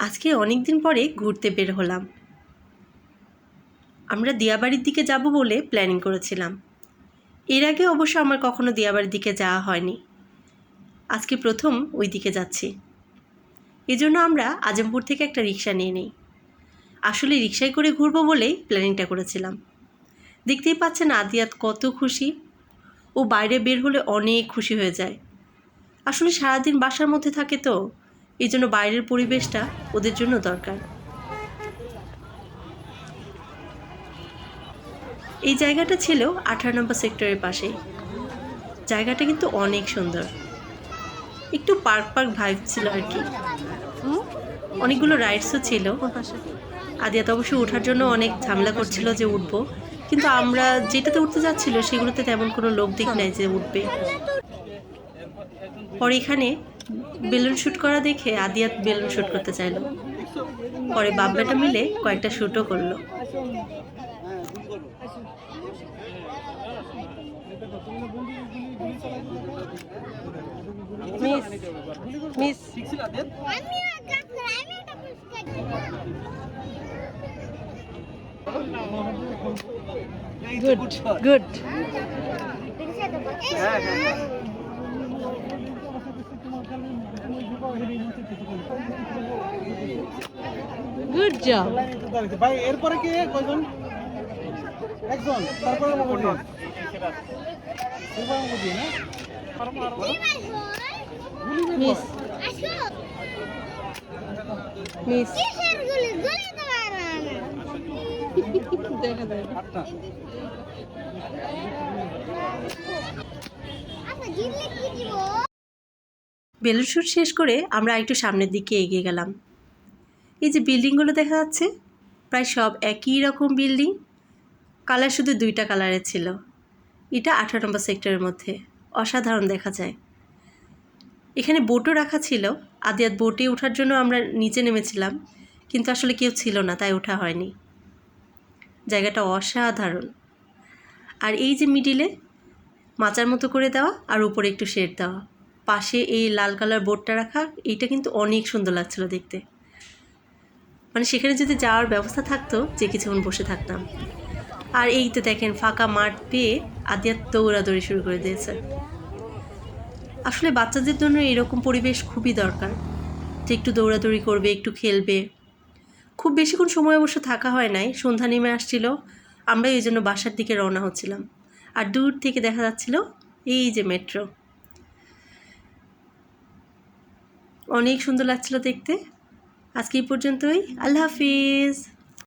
আজকে অনেক দিন পরে ঘুরতে বের হলাম। আমরা দিয়াবাড়ির দিকে যাব বলে প্ল্যানিং করেছিলাম। এর আগে অবশ্য আমার কখনো দিয়াবাড়ির দিকে যাওয়া হয়নি। আজকে প্রথম ওই দিকে যাচ্ছি। এজন্য আমরা আজমপুর থেকে একটা রিক্সা নিয়ে নিই। আসলে রিক্সায় করে ঘুরবো বলেই প্ল্যানিংটা করেছিলাম। দেখতেই পাচ্ছেন আদিয়াত কত খুশি। ও বাইরে বের হলে অনেক খুশি হয়ে যায়। আসলে সারাদিন বাসার মধ্যে থাকে তো। এই জন্য বাইরের পরিবেশটা ওদের জন্য দরকার। এই জায়গাটা ছিল আঠারো নম্বর সেক্টরের পাশে। জায়গাটা কিন্তু অনেক সুন্দর। একটু পার্ক পার্ক ভাইব ছিল আর কি। অনেকগুলো রাইডসও ছিল। আদিয়াত অবশ্য ওঠার জন্য অনেক ঝামেলা করছিল যে উঠবো। কিন্তু আমরা যেটাতে উঠতে যাচ্ছিল সেগুলোতে তেমন কোনো লোক দিক নাই যে উঠবে। পরে এখানে বেলুন শ্যুট করা দেখে আদিয়াত বেলুন শ্যুট করতে চাইলো। পরে বাপ বেটা মিলে কয়েকটা শ্যুটও করল। Miss good good good job ভাই এরপরে কে? কয়জন? একজন তারপরে না? মিস আসো মিস দেখা যায়। আটটা। আচ্ছা গিরলে কি দিব? বেলুন শ্যুট শেষ করে আমরা একটু সামনের দিকে এগিয়ে গেলাম। এই যে বিল্ডিংগুলো দেখা যাচ্ছে, প্রায় সব একই রকম বিল্ডিং। কালার শুধু দুইটা কালারের ছিল। এটা আঠারো নম্বর সেক্টরের মধ্যে। অসাধারণ দেখা যায়। এখানে বোটও রাখা ছিল। আদিয়াত বোটে ওঠার জন্য আমরা নিচে নেমেছিলাম, কিন্তু আসলে কেউ ছিল না, তাই ওঠা হয়নি। জায়গাটা অসাধারণ। আর এই যে মিডিলে মাচার মতো করে দেওয়া আর উপরে একটু শেড দেওয়া। পাশে এই লাল কালার বোর্ডটা রাখা, এইটা কিন্তু অনেক সুন্দর লাগছিল দেখতে। মানে সেখানে যদি যাওয়ার ব্যবস্থা থাকতো, যে কিছুক্ষণ বসে থাকতাম। আর এই তো দেখেন, ফাঁকা মাঠ পেয়ে আদিয়াত দৌড়াদৌড়ি শুরু করে দিয়েছে। আসলে বাচ্চাদের জন্য এরকম পরিবেশ খুবই দরকার। যে একটু দৌড়াদৌড়ি করবে, একটু খেলবে। খুব বেশিক্ষণ সময় অবশ্য থাকা হয় নাই, সন্ধ্যা নেমে আসছিল। আমরা এই জন্য বাসার দিকে রওনা হচ্ছিলাম। আর দূর থেকে দেখা যাচ্ছিল এই যে মেট্রো। অনেক সুন্দর লাগছিল দেখতে। আজকে এই পর্যন্তই। আল্লাহ হাফিজ।